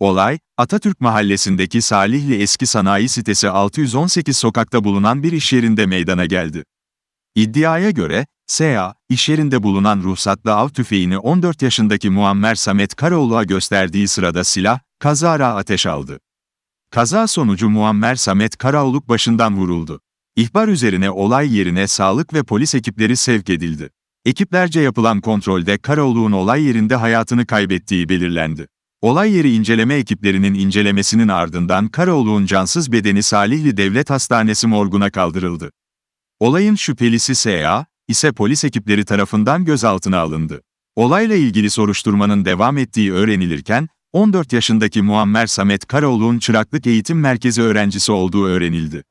Olay, Atatürk Mahallesi'ndeki Salihli Eski Sanayi Sitesi 618 sokakta bulunan bir iş yerinde meydana geldi. İddiaya göre, S.A., iş yerinde bulunan ruhsatlı av tüfeğini 14 yaşındaki Muammer Samet Karaoğlu'ya gösterdiği sırada silah, kazara ateş aldı. Kaza sonucu Muammer Samet Karaoğluk başından vuruldu. İhbar üzerine olay yerine sağlık ve polis ekipleri sevk edildi. Ekiplerce yapılan kontrolde Karaoğlu'nun olay yerinde hayatını kaybettiği belirlendi. Olay yeri inceleme ekiplerinin incelemesinin ardından Karaoğlu'nun cansız bedeni Salihli Devlet Hastanesi morguna kaldırıldı. Olayın şüphelisi S.A. ise polis ekipleri tarafından gözaltına alındı. Olayla ilgili soruşturmanın devam ettiği öğrenilirken, 14 yaşındaki Muammer Samet Karaoğlu'nun çıraklık eğitim merkezi öğrencisi olduğu öğrenildi.